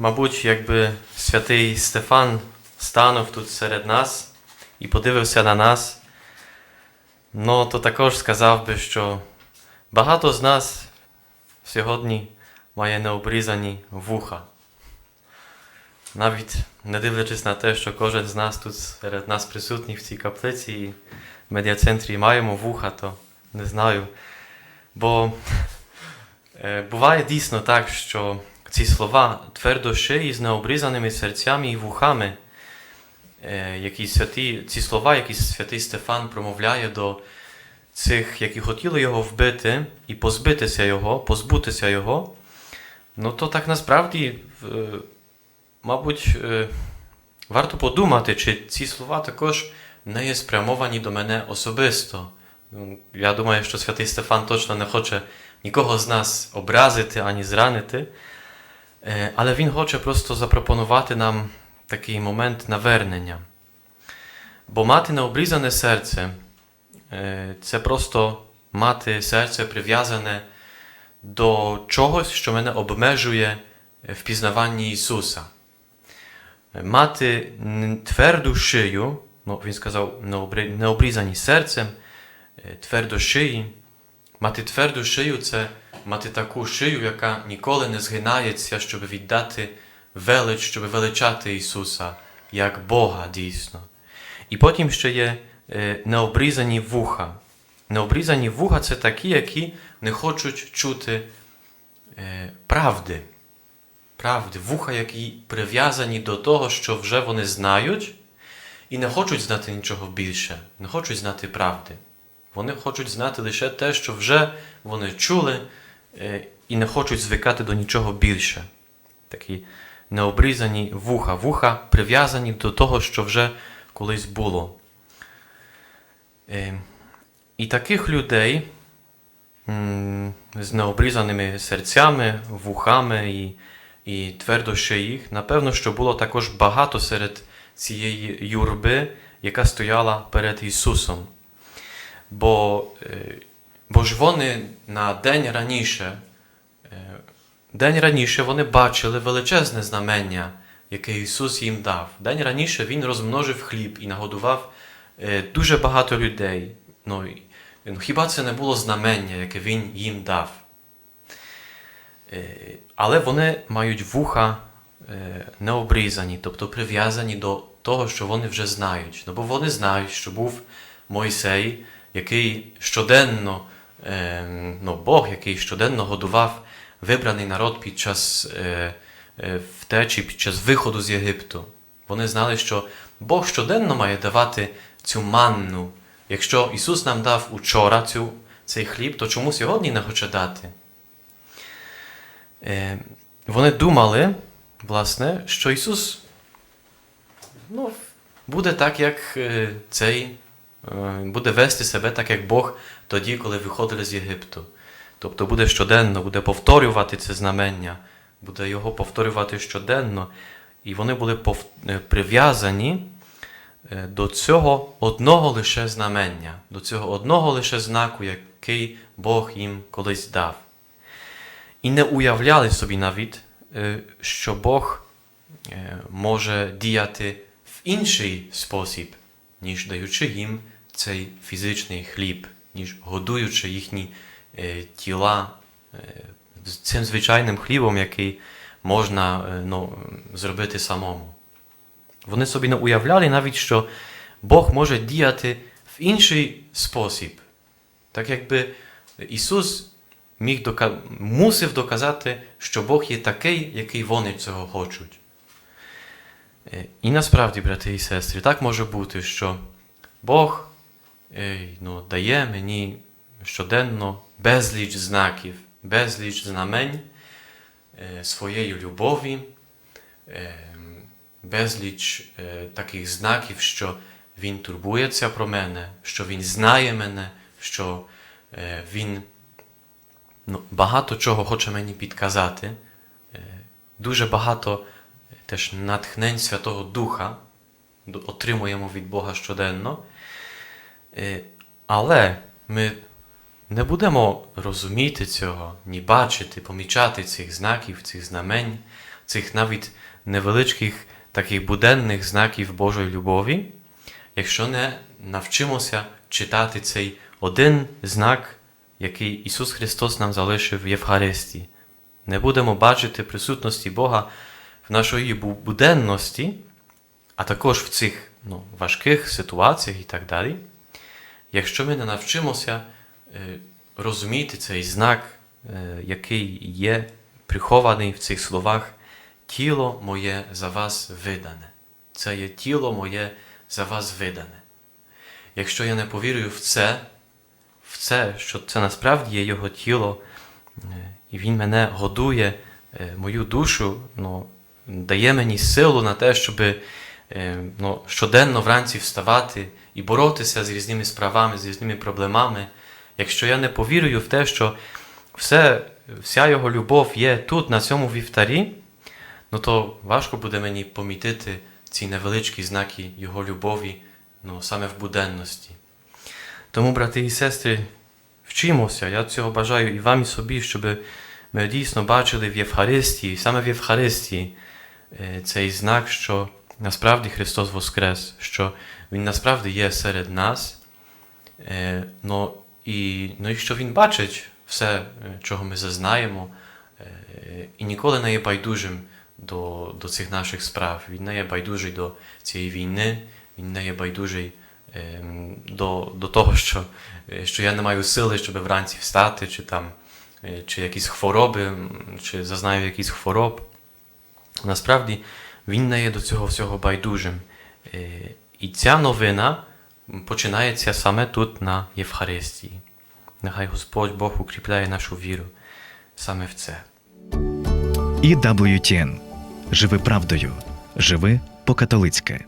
Мабуть, якби святий Стефан станув тут серед нас і подивився на нас, ну то також сказав би, що багато з нас сьогодні має необрізані вуха. Навіть не дивлячись на те, що кожен з нас тут серед нас присутніх в цій каплиці і в медіацентрі маємо вуха, то не знаю. Бо е, буває дійсно так, що ці слова твердо шиї з необрізаними серцями і вухами, е, які святі, ці слова, які святий Стефан промовляє до цих, які хотіли його вбити і позбитися його, позбутися його, ну то так насправді, е, мабуть, е, варто подумати, чи ці слова також не є спрямовані до мене особисто. Ну, Я думаю, що святий Стефан точно не хоче нікого з нас образити ані зранити, але він хоче просто запропонувати нам такий момент навернення. Бо мати необрізане серце це просто мати серце прив'язане до чогось, що мене обмежує в пізнаванні Ісуса. Мати тверду шию, ну, він сказав, необрізані серцем, твердо шиї. Мати тверду шию це мати таку шию, яка ніколи не згинається, щоб віддати велич, щоб величати Ісуса як Бога дійсно. І потім ще є е, необрізані вуха. Необрізані вуха це такі, які не хочуть чути е, правди. Правди, вуха, які прив'язані до того, що вже вони знають, і не хочуть знати нічого більше, не хочуть знати правди. Вони хочуть знати лише те, що вже вони чули, і не хочуть звикати до нічого більше. Такі необрізані вуха, вуха прив'язані до того, що вже колись було. Е, І таких людей з необрізаними серцями, вухами і, і твердо їх, напевно, що було також багато серед цієї юрби, яка стояла перед Ісусом. Бо, е, бо ж вони на день раніше, е, день раніше вони бачили величезне знамення, яке Ісус їм дав. День раніше Він розмножив хліб і нагодував е, дуже багато людей. Ну, ну, хіба це не було знамення, яке Він їм дав? Е, Але вони мають вуха необрізані, тобто прив'язані до того, що вони вже знають. Ну, бо вони знають, що був Мойсей, який щоденно, ну, Бог, який щоденно годував вибраний народ під час е, е, втечі, під час виходу з Єгипту. Вони знали, що Бог щоденно має давати цю манну. Якщо Ісус нам дав учора цю, цей хліб, то чому сьогодні не хоче дати? Е, вони думали, власне, що Ісус ну, буде так, як цей, буде вести себе так, як Бог тоді, коли виходили з Єгипту. Тобто буде щоденно, буде повторювати це знамення, буде його повторювати щоденно. І вони були пов- е, прив'язані е, до цього одного лише знамення, до цього одного лише знаку, який Бог їм колись дав. І не уявляли собі навіть, е, що Бог е, може діяти в інший спосіб, ніж даючи їм цей фізичний хліб, ніж годуючи їхні е, тіла е, цим звичайним хлібом, який можна е, ну, зробити самому. Вони собі не уявляли навіть, що Бог може діяти в інший спосіб. Так якби Ісус міг дока... мусив доказати, що Бог є такий, який вони цього хочуть. Е, І насправді, брати і сестри, так може бути, що Бог ну, дає мені щоденно безліч знаків, безліч знамень е, своєї любові, е, безліч е, таких знаків, що Він турбується про мене, що Він знає мене, що е, Він ну, багато чого хоче мені підказати. Е, Дуже багато е, теж натхнень Святого Духа отримуємо від Бога щоденно. Е, Але ми не будемо розуміти цього, ні бачити, помічати цих знаків, цих знамень, цих навіть невеличких таких буденних знаків Божої любові, якщо не навчимося читати цей один знак, який Ісус Христос нам залишив в Євхаристії. Не будемо бачити присутності Бога в нашої буденності, а також в цих ну, важких ситуаціях і так далі, якщо ми не навчимося е, розуміти цей знак, е, який є прихований в цих словах, тіло моє за вас видане. Це є тіло моє за вас видане. Якщо я не повірю в це, в це, що це насправді є його тіло, е, і він мене годує, мою душу, ну, дає мені силу на те, щоб ну, щоденно вранці вставати і боротися з різними справами, з різними проблемами. Якщо я не повірю в те, що все, вся його любов є тут, на цьому вівтарі, ну то важко буде мені помітити ці невеличкі знаки його любові ну, саме в буденності. Тому, брати і сестри, вчимося. Я цього бажаю і вам, і собі, щоб ми дійсно бачили в Євхаристії, саме в Євхаристії, е, цей знак, що насправді Христос Воскрес, що Він насправді є серед нас, е, ну, і, ну, і що Він бачить все, е, чого ми зазнаємо, е, і ніколи не є байдужим до, до цих наших справ. Він не є байдужий до цієї війни, він не є байдужий ем, до, до того, що, е, що я не маю сили, щоб вранці встати, чи там, е, чи якісь хвороби, чи зазнаю якісь хвороб. Насправді він не є до цього всього байдужим. Е, І ця новина починається саме тут, на Євхаристії. Нехай Господь Бог укріпляє нашу віру саме в це. І WTN. Живи правдою. Живи по-католицьки.